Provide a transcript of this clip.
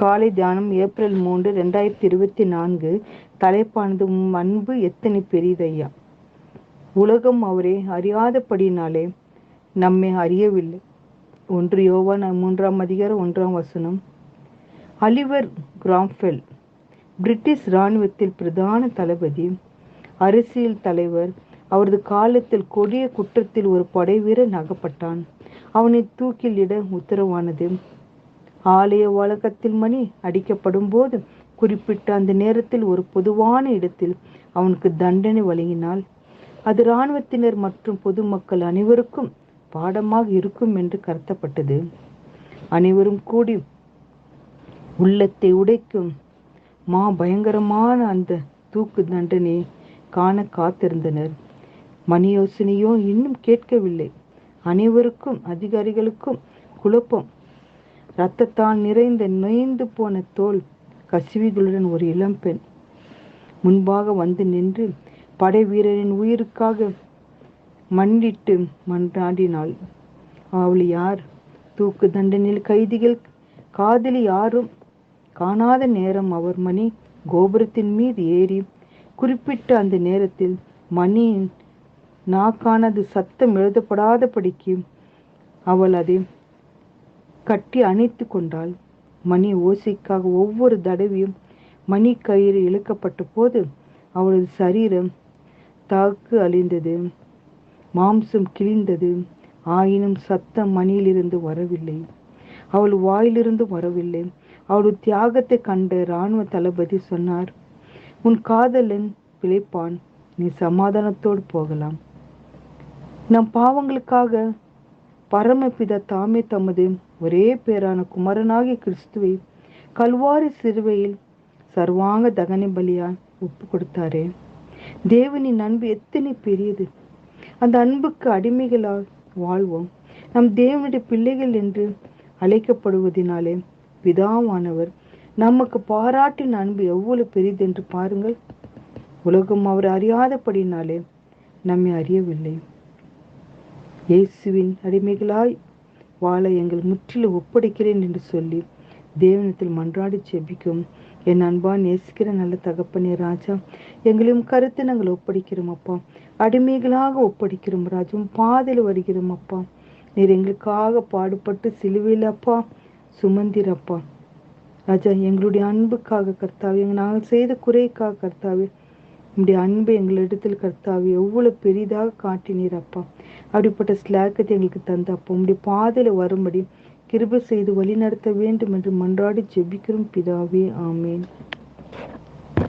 காலை தியானம் ஏப்ரல் மூன்று ரெண்டாயிரத்தி இருபத்தி நான்கு. தலைப்பானது உம் அன்பு எத்தனை பெரியதையா உலகம் அவரை அறியாதபடினாலே நம்மை அறியவில்லை. ஒன்று யோவான் மூன்றாம் அதிகாரம் ஒன்றாம் வசனம். அலிவர் கிராம்ஃபெல் பிரிட்டிஷ் இராணுவத்தில் பிரதான தளபதி அரசியல் தலைவர் அவரது காலத்தில் கொடிய குற்றத்தில் ஒரு படை வீரன் அகப்பட்டான் அவனை தூக்கிலிட உத்தரவானது ஆலய வழக்கத்தில் மணி அடிக்கப்படும் போது குறிப்பிட்ட அந்த நேரத்தில் ஒரு பொதுவான இடத்தில் அவனுக்கு தண்டனை வழங்கினால் அது இராணுவத்தினர் மற்றும் பொதுமக்கள் அனைவருக்கும் பாடமாக இருக்கும் என்று கருத்தப்பட்டது அனைவரும் கூடி உள்ளத்தை உடைக்கும் மா பயங்கரமான அந்த தூக்கு தண்டனையை காண காத்திருந்தனர். மணி யோசனையோ இன்னும் கேட்கவில்லை. அனைவருக்கும் அதிகாரிகளுக்கும் குழப்பம் இரத்தத்தால் நிறைந்த நொய்ந்து போன தோல் கசிவிகளுடன் ஒரு இளம்பெண் முன்பாக வந்து நின்று படை வீரரின் உயிருக்காக மண்டிட்டு மன்றாடினாள். அவள் யார்? தூக்கு தண்டனையில் கைதிகள் காதலி யாரும் காணாத நேரம் அவர் மணி கோபுரத்தின் மீது ஏறி குறிப்பிட்ட அந்த நேரத்தில் மணியின் நாக்கானது சத்தம் எழுதப்படாதபடிக்கு அவள் அதை கட்டி அணைத்து கொண்டாள். மணி ஓசைக்காக ஒவ்வொரு தடவையும் மணி கயிறு இழுக்கப்பட்ட போது அவளது சரீரம் தாக்கு அழிந்தது. மாம்சம் கிழிந்தது. ஆயினும் சத்தம் மணியிலிருந்து வரவில்லை. அவள் வாயிலிருந்து வரவில்லை. அவளது தியாகத்தை கண்ட இராணுவ தளபதி சொன்னார் உன் காதலன் பிழைப்பான். நீ சமாதானத்தோடு போகலாம். நம் பாவங்களுக்காக பரமபித தாமே தமது ஒரே பேரான குமரனாகிய கிறிஸ்துவை கல்வாரி சிறுவையில் சர்வாங்க தகன பலியால் ஒப்பு கொடுத்தாரே. தேவனின் அன்பு எத்தனை பெரியது. அந்த அன்புக்கு அடிமைகளால் வாழ்வோம். நம் தேவனுடைய பிள்ளைகள் என்று அழைக்கப்படுவதினாலே பிதாவானவர் நமக்கு பாராட்டின் அன்பு எவ்வளவு பெரியதென்று என்று பாருங்கள். உலகம் அவர் அறியாதபடினாலே நம்மை அறியவில்லை. இயேசுவின் அடிமைகளாய் வாழ எங்கள் முற்றிலும் ஒப்படைக்கிறேன் என்று சொல்லி தேவனத்தில் மன்றாடி செபிக்கும் என் அன்பான் நேசிக்கிற நல்ல தகப்பனே ராஜா எங்களையும் கருத்து நாங்கள் ஒப்படைக்கிறோம் அப்பா. அடிமைகளாக ஒப்படைக்கிறோம் ராஜும் பாதையில் வருகிறோம் அப்பா. நீர் எங்களுக்காக பாடுபட்டு சிலுவையில் அப்பா சுமந்திரப்பா ராஜா எங்களுடைய அன்புக்காக கர்த்தாவே நாங்கள் செய்த குறைக்காக கர்த்தாவே உங்களுடைய அன்பை எங்களிடத்தில் கர்த்தாவே எவ்வளவு பெரிதாக காட்டினீர் அப்பா. அப்படிப்பட்ட ஸ்லாக்கத்தை எங்களுக்கு தந்த அப்பா. உங்களுடைய பாதையில வரும்படி கிருபை செய்து வழி நடத்த வேண்டும் என்று மன்றாடி ஜெபிக்கிறோம் பிதாவே. ஆமேன்.